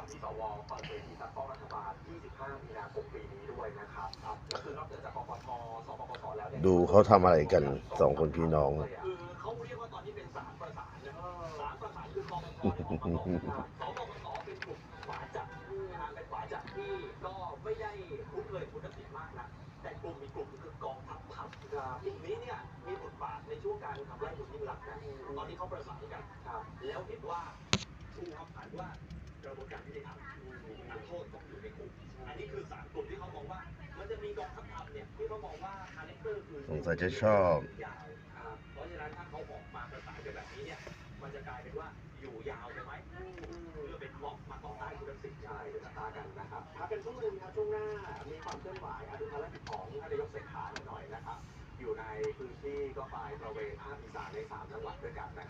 อนที่สวเปิดเวทีซักฟอกรัฐบาล 25 มีนาคมปีนี้ด้วยนะครับครับก็คือนอกเหนือจากกกทสปกสแล้วเนี่ยดูเขาทำอะไรกันสองคนพี่น้อง คือเขาเรียกว่าตอนนี้เป็นสามประสานนะสามประสานคือกองทัพเนี่ยของกองทัพสปกสเป็นกลุ่มขวาจัดนะฮะเป็นขวาจัดที่ก็ไม่ได้คุ้นเคยคุณทักษิณมากนะแต่กลุ่มมีกลุ่มคือกองทัพพับครับกลุ่มนี้เนี่ยมีบทบาทในช่วงการทำไล่คุณยิ่งรักษณ์นะตอนนี้เขาประสานกันครับแล้วเห็นว่าชูคำขวัญว่า กระบวนการยุติธรรมนักโทษต้องอยู่ในคุกอันนี้คือสามกลุ่มที่เขามองว่า มันจะมีกองทัพธรรมเนี่ยที่เขามองว่าคาแรคเตอร์คือสงสัยจะชอบยาวเพราะฉะนั้นถ้าเขาออกมาประสานกันแบบนี้เนี่ยมันจะกลายเป็นว่าอยู่ยาวใช่ไหมเพื่อเป็นบล็อกมาต่อต้านคุณทักษิณช่เดี๋ยวจะตากันนะครับถ้าเป็นช่วงหนึ่งครับช่วงหน้ามีความเคลื่อนไหวอดุลภารกิจของท่านนายกเศรษฐาหน่อยนะครับ อยู่ในพื้นที่ก็ไปตระเวนภาคอีสานในสามจังหวัดด้วยกันนะครับ